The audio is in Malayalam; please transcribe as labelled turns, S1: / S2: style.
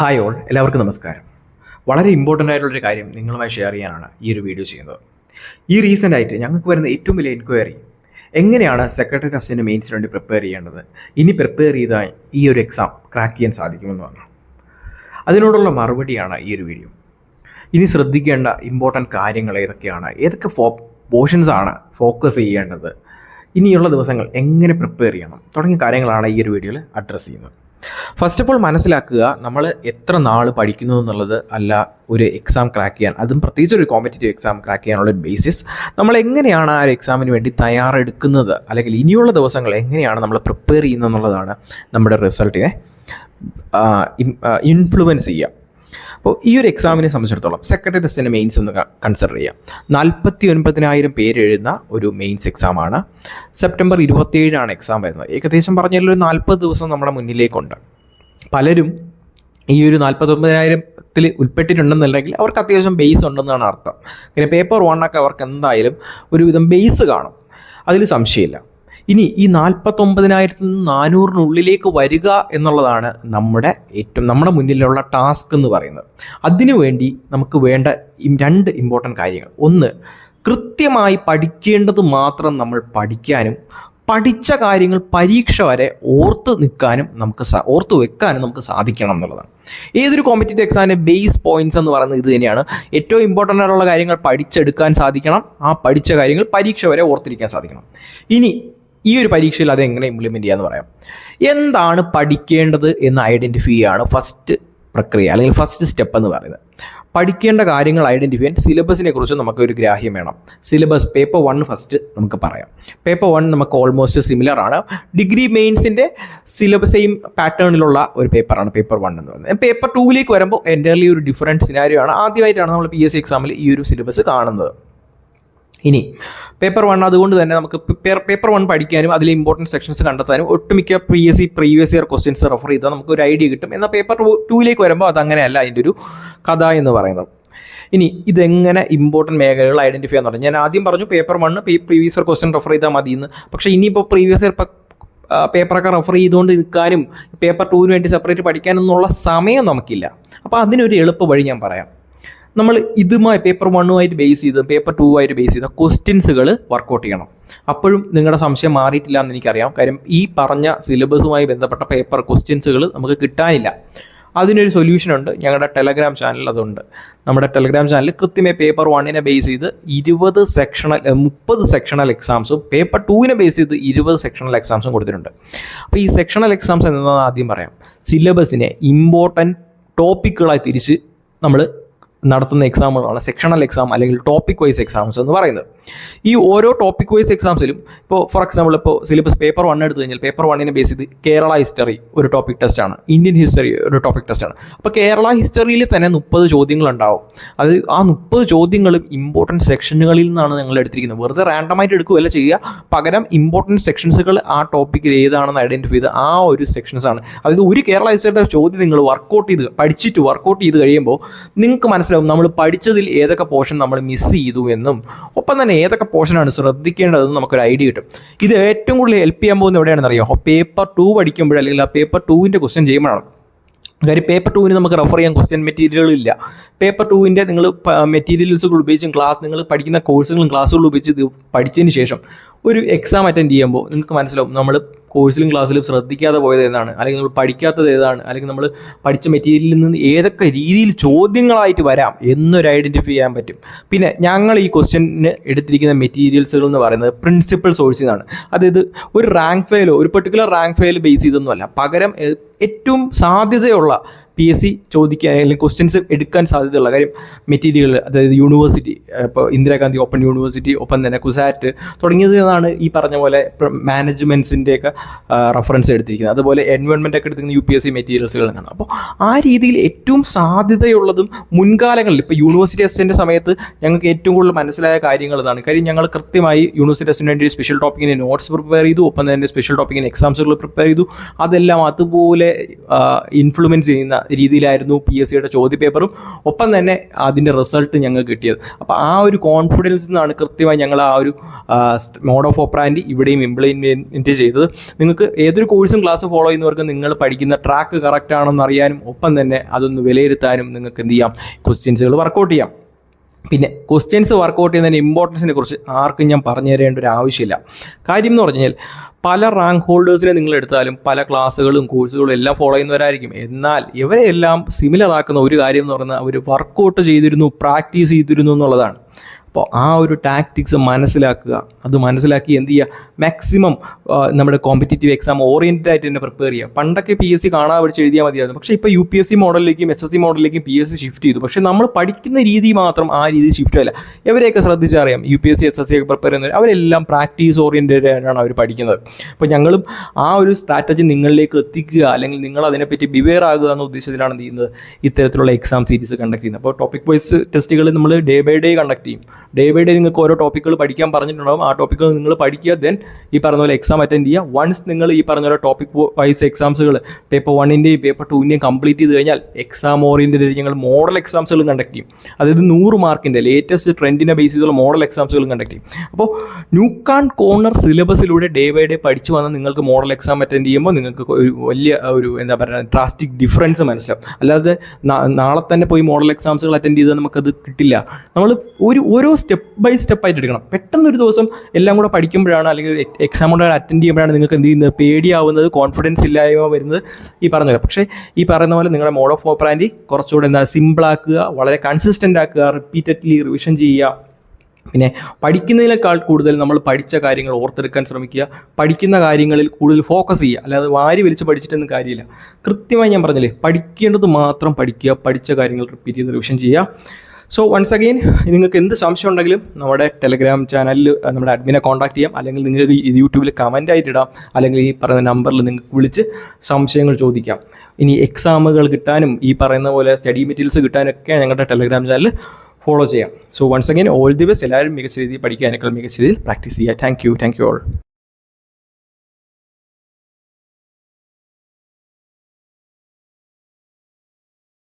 S1: ഹായ് ഓൾ എല്ലാവർക്കും നമസ്കാരം. വളരെ ഇമ്പോർട്ടന്റ് ആയിട്ടുള്ളൊരു കാര്യം നിങ്ങളുമായി ഷെയർ ചെയ്യാനാണ് ഈ ഒരു വീഡിയോ ചെയ്യുന്നത്. ഈ റീസെന്റ് ആയിട്ട് ഞങ്ങൾക്ക് വരുന്ന ഏറ്റവും വലിയ എൻക്വയറി എങ്ങനെയാണ് സെക്രട്ടറി അസിസ്റ്റന്റ് മെയിൻസിന് വേണ്ടി പ്രിപ്പയർ ചെയ്യേണ്ടത്? ഇനി പ്രിപ്പയർ ചെയ്താൽ ഈ ഒരു എക്സാം ക്രാക്ക് ചെയ്യാൻ സാധിക്കുമെന്ന് പറഞ്ഞു. അതിനോടുള്ള മറുപടിയാണ് ഈ ഒരു വീഡിയോ ഇനി ശ്രദ്ധിക്കേണ്ട ഇമ്പോർട്ടന്റ് കാര്യങ്ങൾ ഏതൊക്കെയാണ്? ഏതൊക്കെ ഫോ പോർഷൻസാണ് ഫോക്കസ് ചെയ്യേണ്ടത്? ഇനിയുള്ള ദിവസങ്ങൾ എങ്ങനെ പ്രിപ്പയർ ചെയ്യണം? തുടങ്ങിയ കാര്യങ്ങളാണ് ഈ ഒരു വീഡിയോയിൽ അഡ്രസ്സ് ചെയ്യുന്നത്. ഫസ്റ്റ് ഓഫ് ഓൾ മനസ്സിലാക്കുക നമ്മൾ എത്ര നാൾ പഠിക്കുന്നു എന്നുള്ളത് അല്ല ഒരു എക്സാം ക്രാക്ക് ചെയ്യാൻ. അതും പ്രത്യേകിച്ച് ഒരു കോമ്പറ്റേറ്റീവ് എക്സാം ക്രാക്ക് ചെയ്യാനുള്ള ഒരു ബേസിസ് നമ്മൾ എങ്ങനെയാണ് ആ ഒരു എക്സാമിന് വേണ്ടി തയ്യാറെടുക്കുന്നത്? അല്ലെങ്കിൽ ഇനിയുള്ള ദിവസങ്ങൾ എങ്ങനെയാണ് നമ്മൾ പ്രിപ്പയർ ചെയ്യുന്നത് എന്നുള്ളതാണ് നമ്മുടെ റിസൾട്ടിനെ ഇൻഫ്ലുവൻസ് ചെയ്യുക. അപ്പോൾ ഈ ഒരു എക്സാമിനെ സംബന്ധിച്ചിടത്തോളം സെക്രട്ടറി ടെസ്റ്റിന്റെ മെയിൻസ് ഒന്ന് കൺസിഡർ ചെയ്യാം. നാൽപ്പത്തി ഒൻപതിനായിരം പേര് എഴുതുന്ന ഒരു മെയിൻസ് എക്സാമാണ് സെപ്റ്റംബർ ഇരുപത്തിയേഴാണ് എക്സാം വരുന്നത്. ഏകദേശം പറഞ്ഞാൽ ഒരു നാൽപ്പത് ദിവസം നമ്മുടെ മുന്നിലേക്കുണ്ട്. പലരും ഈ ഒരു നാൽപ്പത്തൊമ്പതിനായിരത്തിൽ ഉൾപ്പെട്ടിട്ടുണ്ടെന്നുണ്ടെങ്കിൽ അവർക്ക് അത്യാവശ്യം ബേസ് ഉണ്ടെന്നാണ് അർത്ഥം. പിന്നെ പേപ്പർ വണ്ണൊക്കെ അവർക്ക് എന്തായാലും ഒരുവിധം ബേസ് കാണും. അതിൽ സംശയമില്ല. ഇനി ഈ നാൽപ്പത്തൊമ്പതിനായിരത്തിൽ നിന്ന് നാനൂറിനുള്ളിലേക്ക് വരിക എന്നുള്ളതാണ് നമ്മുടെ ഏറ്റവും നമ്മുടെ മുന്നിലുള്ള ടാസ്ക് എന്ന് പറയുന്നത്. അതിനുവേണ്ടി നമുക്ക് വേണ്ട രണ്ട് ഇമ്പോർട്ടന്റ് കാര്യങ്ങൾ. ഒന്ന് കൃത്യമായി പഠിക്കേണ്ടത് മാത്രം നമ്മൾ പഠിക്കാനും പഠിച്ച കാര്യങ്ങൾ പരീക്ഷ വരെ ഓർത്ത് നിൽക്കാനും നമുക്ക് ഓർത്ത് വെക്കാനും നമുക്ക് സാധിക്കണം എന്നുള്ളതാണ്. ഏതൊരു കോമ്പറ്റേറ്റീവ് എക്സാമിന്റെ ബേസ് പോയിന്റ്സ് എന്ന് പറയുന്നത് ഇത് തന്നെയാണ്. ഏറ്റവും ഇമ്പോർട്ടന്റ് ആയിട്ടുള്ള കാര്യങ്ങൾ പഠിച്ചെടുക്കാൻ സാധിക്കണം. ആ പഠിച്ച കാര്യങ്ങൾ പരീക്ഷ വരെ ഓർത്തിരിക്കാൻ സാധിക്കണം. ഇനി ഈ ഒരു പരീക്ഷയിൽ അത് എങ്ങനെ ഇംപ്ലിമെന്റ് ചെയ്യാന്ന് പറയാം. എന്താണ് പഠിക്കേണ്ടത് എന്ന് ഐഡന്റിഫൈ ആണ് ഫസ്റ്റ് പ്രക്രിയ അല്ലെങ്കിൽ ഫസ്റ്റ് സ്റ്റെപ്പ് എന്ന് പറയുന്നത്. പഠിക്കേണ്ട കാര്യങ്ങൾ ഐഡന്റിഫൈ ചെയ്യാൻ സിലബസിനെ കുറിച്ച് നമുക്ക് ഒരു ഗ്രാഹ്യം വേണം. സിലബസ് പേപ്പർ വൺ ഫസ്റ്റ് നമുക്ക് പറയാം. പേപ്പർ വൺ നമുക്ക് ഓൾമോസ്റ്റ് സിമിലർ ആണ്. ഡിഗ്രി മെയിൻസിന്റെ സിലബസ് സെയിം പാറ്റേണിലുള്ള ഒരു പേപ്പറാണ് പേപ്പർ വൺ എന്ന് പറയുന്നത്. പേപ്പർ ടൂവിലേക്ക് വരുമ്പോൾ എന്റർലി ഒരു ഡിഫറന്റ് സിനാരിയോ ആണ്. ആദ്യമായിട്ടാണ് നമ്മൾ പി എസ് സി എക്സാമിൽ ഈ ഒരു സിലബസ് കാണുന്നത്. ഇനി പേപ്പർ വൺ അതുകൊണ്ട് തന്നെ നമുക്ക് പേപ്പർ വൺ പഠിക്കാനും അതിലെ ഇമ്പോർട്ടന്റ് സെക്ഷൻസ് കണ്ടെത്താനും ഒട്ടുമിക്ക P S C previous year questions refer ചെയ്താൽ നമുക്ക് ഒരു ഐഡിയ കിട്ടും. എന്നാൽ പേപ്പർ ടൂയിലേക്ക് വരുമ്പോൾ അതങ്ങനെയല്ല അതിന്റെ ഒരു കഥ എന്ന് പറയുന്നത്. ഇനി ഇതെങ്ങനെ ഇമ്പോർട്ടന്റ് മേഖലകൾ ഐഡന്റിഫൈ എന്ന് പറഞ്ഞു. ഞാൻ ആദ്യം പറഞ്ഞു paper one previous year question refer ചെയ്താൽ മതി എന്ന് പക്ഷേ ഇനിയിപ്പോൾ പ്രീവിയസ് ഇയർ പേപ്പറൊക്കെ റെഫർ ചെയ്തുകൊണ്ട് നിൽക്കാനും പേപ്പർ ടൂവിന് വേണ്ടി സെപ്പറേറ്റ് പഠിക്കാനൊന്നുള്ള സമയം നമുക്കില്ല. അപ്പോൾ അതിനൊരു എളുപ്പ വഴി ഞാൻ പറയാം. നമ്മൾ ഇതുമായി പേപ്പർ വണ്ണുമായിട്ട് ബേസ് ചെയ്ത് പേപ്പർ ടൂ ആയിട്ട് ബേസ് ചെയ്ത ക്വസ്റ്റ്യൻസുകൾ വർക്കൗട്ട് ചെയ്യണം. അപ്പോഴും നിങ്ങളുടെ സംശയം മാറിയിട്ടില്ല എന്ന് എനിക്കറിയാം. കാര്യം ഈ പറഞ്ഞ സിലബസുമായി ബന്ധപ്പെട്ട പേപ്പർ ക്വസ്റ്റ്യൻസുകൾ നമുക്ക് കിട്ടാനില്ല. അതിനൊരു സൊല്യൂഷൻ ഉണ്ട്. ഞങ്ങളുടെ ടെലഗ്രാം ചാനൽ അതുണ്ട്. നമ്മുടെ ടെലഗ്രാം ചാനൽ കൃത്യമായി പേപ്പർ വണ്ണിനെ ബേസ് ചെയ്ത് ഇരുപത് സെക്ഷണൽ മുപ്പത് സെക്ഷണൽ എക്സാംസും പേപ്പർ ടൂവിനെ ബേസ് ചെയ്ത് ഇരുപത് സെക്ഷണൽ എക്സാംസും കൊടുത്തിട്ടുണ്ട്. അപ്പോൾ ഈ സെക്ഷണൽ എക്സാംസ് എന്താണെന്ന് ആദ്യം പറയാം. സിലബസിനെ ഇമ്പോർട്ടന്റ് ടോപ്പിക്കുകളായി തിരിച്ച് നമ്മൾ നടത്തുന്ന എക്സാമുകളാണ് സെക്ഷണൽ എക്സാം അല്ലെങ്കിൽ ടോപ്പിക് വൈസ് എക്സാംസ് എന്ന് പറയുന്നത്. ഈ ഓരോ ടോപ്പിക് വൈസ് എക്സാംസിലും ഇപ്പോൾ ഫോർ എക്സാമ്പിൾ ഇപ്പോൾ സിലബസ് പേപ്പർ വൺ എടുത്തു കഴിഞ്ഞാൽ പേപ്പർ വണ്ണിനെ ബേസ് ചെയ്ത് കേരള ഹിസ്റ്ററി ഒരു ടോപ്പിക് ടെസ്റ്റ് ആണ്. ഇന്ത്യൻ ഹിസ്റ്ററി ഒരു ടോപ്പിക് ടെസ്റ്റ് ആണ്. അപ്പോൾ കേരള ഹിസ്റ്ററിയിൽ തന്നെ മുപ്പത് ചോദ്യങ്ങളുണ്ടാവും അത് ആ മുപ്പത് ചോദ്യങ്ങളും ഇമ്പോർട്ടന്റ് സെക്ഷനുകളിൽ നിന്നാണ് ഞങ്ങൾ എടുത്തിരിക്കുന്നത്. വെറുതെ റാൻഡമായിട്ട് എടുക്കുകയല്ല ചെയ്യുക. പകരം ഇമ്പോർട്ടന്റ് സെക്ഷൻസുകൾ ആ ടോപ്പിക്കിൽ ഏതാണെന്ന് ഐഡന്റിഫൈ ചെയ്ത് ആ ഒരു സെക്ഷൻസ് ആണ്. അതായത് ഒരു കേരള ഹിസ്റ്ററിയുടെ ചോദ്യം നിങ്ങൾ വർക്കൗട്ട് ചെയ്ത് പഠിച്ചിട്ട് വർക്കൗട്ട് ചെയ്ത് കഴിയുമ്പോൾ നിങ്ങൾക്ക് മനസ്സിലാവും നമ്മൾ പഠിച്ചതിൽ ഏതൊക്കെ പോർഷൻ നമ്മൾ മിസ് ചെയ്തു എന്നും. ഒപ്പം തന്നെ ഏതൊക്കെ പോർഷനാണ് ശ്രദ്ധിക്കേണ്ടതെന്ന് നമുക്കൊരു ഐഡിയ കിട്ടും. ഇത് ഏറ്റവും കൂടുതൽ ഹെൽപ്പ് ചെയ്യാൻ പോകുന്നത് എവിടെയാണെന്ന് അറിയാമോ പേപ്പർ ടു പഠിക്കുമ്പോൾ അല്ലെങ്കിൽ ആ പേപ്പർ ടൂവിന്റെ ക്വസ്റ്റ്യൻ ചെയ്യുമ്പോഴാണ്. കാര്യം പേപ്പർ ടൂവിന് നമുക്ക് റെഫർ ചെയ്യാൻ ക്വസ്റ്റ്യൻ മെറ്റീരിയലുകൾ ഇല്ല. പേപ്പർ ടൂവിന്റെ നിങ്ങൾ മെറ്റീരിയൽസുകൾ ഉപയോഗിച്ചും ക്ലാസ് നിങ്ങൾ പഠിക്കുന്ന കോഴ്സുകളും ക്ലാസ്സുകളും ഉപയോഗിച്ച് പഠിച്ചതിന് ശേഷം ഒരു എക്സാം അറ്റൻഡ് ചെയ്യുമ്പോൾ നിങ്ങൾക്ക് മനസ്സിലാവും. നമ്മൾ കോഴ്സിലും ക്ലാസ്സിലും ശ്രദ്ധിക്കാതെ പോയത് ഏതാണ്? അല്ലെങ്കിൽ നമ്മൾ പഠിക്കാത്തത് ഏതാണ്? അല്ലെങ്കിൽ നമ്മൾ പഠിച്ച മെറ്റീരിയലിൽ നിന്ന് ഏതൊക്കെ രീതിയിൽ ചോദ്യങ്ങളായിട്ട് വരാം എന്നൊരു ഐഡന്റിഫൈ ചെയ്യാൻ പറ്റും. പിന്നെ ഞങ്ങൾ ഈ ക്വസ്റ്റ്യന് എടുത്തിരിക്കുന്ന മെറ്റീരിയൽസുകൾ എന്ന് പറയുന്നത് പ്രിൻസിപ്പൽ സോഴ്സിൽ നിന്നാണ്. അതായത് ഒരു റാങ്ക് ഫയലോ ഒരു പെർട്ടിക്കുലർ റാങ്ക് ഫയൽ ബേസ് ചെയ്തൊന്നുമല്ല പകരം ഏറ്റവും സാധ്യതയുള്ള പി എസ് സി ചോദിക്കാൻ അല്ലെങ്കിൽ ക്വസ്റ്റ്യൻസ് എടുക്കാൻ സാധ്യതയുള്ള കാര്യം മെറ്റീരിയൽ അതായത് യൂണിവേഴ്സിറ്റി ഇപ്പോൾ ഇന്ദിരാഗാന്ധി ഓപ്പൺ യൂണിവേഴ്സിറ്റി ഒപ്പം തന്നെ കുസാറ്റ് തുടങ്ങിയത് എന്നാണ് ഈ പറഞ്ഞ പോലെ മാനേജ്മെന്റ്സിന്റെയൊക്കെ റെഫറൻസ് എടുത്തിരിക്കുന്നത്. അതുപോലെ എൻവയോൺമെന്റ് ഒക്കെ എടുത്തിരിക്കുന്ന യു പി എസ് സി മെറ്റീരിയൽസുകൾ എന്നാണ് അപ്പോൾ ആ രീതിയിൽ ഏറ്റവും സാധ്യതയുള്ളതും മുൻകാലങ്ങളിൽ ഇപ്പോൾ യൂണിവേഴ്സിറ്റി ടെസ്റ്റിന്റെ സമയത്ത് ഞങ്ങൾക്ക് ഏറ്റവും കൂടുതൽ മനസ്സിലായ കാര്യങ്ങൾ ഇതാണ്. കാര്യം ഞങ്ങൾ കൃത്യമായി യൂണിവേഴ്സിറ്റി ടെസ്റ്റിന് വേണ്ടി സ്പെഷ്യൽ ടോപ്പിക്കിന് നോട്ട്സ് പ്രിപ്പയർ ചെയ്തു ഒപ്പം തന്നെ സ്പെഷ്യൽ ടോപ്പിക്കിന് എക്സാംസുകൾ പ്രിപ്പയർ ചെയ്തു. അതെല്ലാം അതുപോലെ ഇൻഫ്ലുവൻസ് ചെയ്യുന്ന രീതിയിലായിരുന്നു പി എസ് സിയുടെ ചോദ്യപേപ്പറും. ഒപ്പം തന്നെ അതിന്റെ റിസൾട്ട് ഞങ്ങൾക്ക് കിട്ടിയത്. അപ്പോൾ ആ ഒരു കോൺഫിഡൻസ് നിന്നാണ് കൃത്യമായി ഞങ്ങൾ ആ ഒരു മോഡ് ഓഫ് ഓപ്പറാൻഡി ഇവിടെയും ഇംപ്ലിമെന്റ് ചെയ്തത്. നിങ്ങൾക്ക് ഏതൊരു കോഴ്സും ക്ലാസ് ഫോളോ ചെയ്യുന്നവർക്ക് നിങ്ങൾ പഠിക്കുന്ന ട്രാക്ക് കറക്റ്റ് ആണെന്ന് അറിയാനും ഒപ്പം തന്നെ അതൊന്ന് വിലയിരുത്താനും നിങ്ങൾക്ക് എന്ത് ചെയ്യാം? ക്വസ്റ്റ്യൻസുകൾ വർക്കൗട്ട് ചെയ്യാം. പിന്നെ ക്വസ്റ്റ്യൻസ് വർക്കൗട്ട് ചെയ്യുന്നതിന്റെ ഇമ്പോർട്ടൻസിനെ കുറിച്ച് ആർക്കും ഞാൻ പറഞ്ഞു തരേണ്ട ഒരു ആവശ്യമില്ല. കാര്യം എന്ന് പറഞ്ഞു കഴിഞ്ഞാൽ പല റാങ്ക് ഹോൾഡേഴ്സിനെ നിങ്ങൾ എടുത്താലും പല ക്ലാസ്സുകളും കോഴ്സുകളും എല്ലാം ഫോളോ ചെയ്യുന്നവരായിരിക്കും. എന്നാൽ ഇവരെ എല്ലാം സിമിലർ ആക്കുന്ന ഒരു കാര്യം എന്ന് പറയുന്നത് അവർ വർക്കൗട്ട് ചെയ്തിരുന്നു പ്രാക്ടീസ് ചെയ്തിരുന്നു എന്നുള്ളതാണ്. അപ്പോൾ ആ ഒരു ടാക്ടിക്സ് മനസ്സിലാക്കുക. അത് മനസ്സിലാക്കി എന്ത് ചെയ്യുക? മാക്സിമം നമ്മുടെ കോമ്പറ്റേറ്റീവ് എക്സാം ഓറിയന്റഡ് ആയിട്ട് തന്നെ പ്രിപ്പയർ ചെയ്യുക. പണ്ടൊക്കെ പി എസ് സി കാണാൻ പഠിച്ച് എഴുതിയാൽ മതിയായിരുന്നു. പക്ഷേ ഇപ്പോൾ യു പി എസ് സി മോഡലിലേക്കും എസ് എസ് സി മോഡലിലേക്കും പി എസ് സി ഷിഫ്റ്റ് ചെയ്തു. പക്ഷേ നമ്മൾ പഠിക്കുന്ന രീതി മാത്രം ആ രീതി ഷിഫ്റ്റ് അല്ല. ഇവരെയൊക്കെ ശ്രദ്ധിച്ചറിയാം? U P S C S S C ഒക്കെ പ്രിപ്പയർ ചെയ്യുന്നവർ അവരെല്ലാം പ്രാക്ടീസ് ഓറിയന്റഡ് ആയിട്ടാണ് അവർ പഠിക്കുന്നത്. അപ്പോൾ ഞങ്ങളും ആ ഒരു സ്ട്രാറ്റജി നിങ്ങളിലേക്ക് എത്തിക്കുക. അല്ലെങ്കിൽ നിങ്ങൾ അതിനെപ്പറ്റി ബിവെയർ ആകുക എന്ന ഉദ്ദേശത്തിലാണ് ചെയ്യുന്നത്? ഇത്തരത്തിലുള്ള എക്സാം സീരീസ് കണ്ടക്ട് ചെയ്യുന്നത്. അപ്പോൾ ടോപ്പിക് വൈസ് ടെസ്റ്റുകൾ നമ്മൾ ഡേ ബൈ ഡേ കണ്ടക്ട് ചെയ്യും. ഡേ ബൈ ഡേ നിങ്ങൾക്ക് ഓരോ ടോപ്പിക്കുകൾ പഠിക്കാൻ പറഞ്ഞിട്ടുണ്ടാകും ആ ടോപ്പിക്കുകൾ നിങ്ങൾ പഠിക്കുക. ദെൻ ഈ പറഞ്ഞ പോലെ എക്സാം അറ്റൻഡ് ചെയ്യുക. വൺസ് നിങ്ങൾ ഈ പറഞ്ഞ പോലെ ടോപ്പിക് വൈസ് എക്സാംസുകൾ പേപ്പർ വണ്ണിന്റെയും പേപ്പർ ടൂവിന്റെയും കംപ്ലീറ്റ് ചെയ്ത് കഴിഞ്ഞാൽ എക്സാം ഓറിയന്റഡ് ഞങ്ങൾ മോഡൽ എക്സാംസുകൾ കണ്ടക്ട് ചെയ്യും. അതായത് നൂറ് മാർക്കിന്റെ ലേറ്റസ്റ്റ് ട്രെൻഡിനെ ബേസ് ചെയ്തുള്ള മോഡൽ എക്സാംസുകൾ കണ്ടക്ട് ചെയ്യും. അപ്പോൾ ന്യൂക്കാൺ കോർണർ സിലബസിലൂടെ ഡേ ബൈ ഡേ പഠിച്ചു വന്ന നിങ്ങൾക്ക് മോഡൽ എക്സാം അറ്റൻഡ് ചെയ്യുമ്പോൾ നിങ്ങൾക്ക് ഒരു വലിയ ഒരു എന്താ പറയുക ഡ്രാസ്റ്റിക് ഡിഫറൻസ് മനസ്സിലാവും. അല്ലാതെ നാളെ തന്നെ പോയി മോഡൽ എക്സാംസുകൾ അറ്റൻഡ് ചെയ്താൽ നമുക്കത് കിട്ടില്ല. നമ്മൾ ഒരു ഓരോ സ്റ്റെപ്പ് ബൈ സ്റ്റെപ്പ് ആയിട്ട് എടുക്കണം. പെട്ടെന്ന് ഒരു ദിവസം എല്ലാം കൂടെ പഠിക്കുമ്പോഴാണ് അല്ലെങ്കിൽ എക്സാം കൂടെ അറ്റൻഡ് ചെയ്യുമ്പോഴാണ് നിങ്ങൾക്ക് എന്ത് ചെയ്യുന്നത്? പേടിയാവുന്നത് കോൺഫിഡൻസ് ഇല്ലായ്മ വരുന്നത് ഈ പറഞ്ഞ പോലെ. പക്ഷേ ഈ പറയുന്ന പോലെ നിങ്ങളുടെ മോഡ് ഓഫ് ഓപ്പറാൻഡി കുറച്ചുകൂടെ എന്താ സിമ്പിൾ ആക്കുക വളരെ കൺസിസ്റ്റന്റ് ആക്കുക റിപ്പീറ്റഡ്ലി റിവിഷൻ ചെയ്യുക. പിന്നെ പഠിക്കുന്നതിനേക്കാൾ കൂടുതൽ നമ്മൾ പഠിച്ച കാര്യങ്ങൾ ഓർത്തെടുക്കാൻ ശ്രമിക്കുക. പഠിക്കുന്ന കാര്യങ്ങളിൽ കൂടുതൽ ഫോക്കസ് ചെയ്യുക. അല്ലാതെ വാരി വലിച്ച് പഠിച്ചിട്ടൊന്നും കാര്യമില്ല. കൃത്യമായി ഞാൻ പറഞ്ഞില്ലേ പഠിക്കേണ്ടത് മാത്രം പഠിക്കുക പഠിച്ച കാര്യങ്ങൾ റിപ്പീറ്റ് ചെയ്ത് റിവിഷൻ ചെയ്യുക. സോ വൺസ് അഗെയിൻ നിങ്ങൾക്ക് എന്ത് സംശയം ഉണ്ടെങ്കിലും നമ്മുടെ ടെലഗ്രാം ചാനലിൽ നമ്മുടെ അഡ്മിനെ കോൺടാക്ട് ചെയ്യാം. അല്ലെങ്കിൽ നിങ്ങൾക്ക് യൂട്യൂബിൽ കമന്റ് ആയിട്ടിടാം. അല്ലെങ്കിൽ ഈ പറയുന്ന നമ്പറിൽ നിങ്ങൾക്ക് വിളിച്ച് സംശയങ്ങൾ ചോദിക്കാം. ഇനി എക്സാമുകൾ കിട്ടാനും ഈ പറയുന്ന പോലെ സ്റ്റഡി മെറ്റീരിയൽസ് കിട്ടാനൊക്കെ ഞങ്ങളുടെ ടെലഗ്രാം ചാനൽ ഫോളോ ചെയ്യാം. So once again all the best എല്ലാവരും മികച്ച രീതിയിൽ പഠിക്കുക. മികച്ച രീതിയിൽ പ്രാക്ടീസ് ചെയ്യുക. Thank you thank you all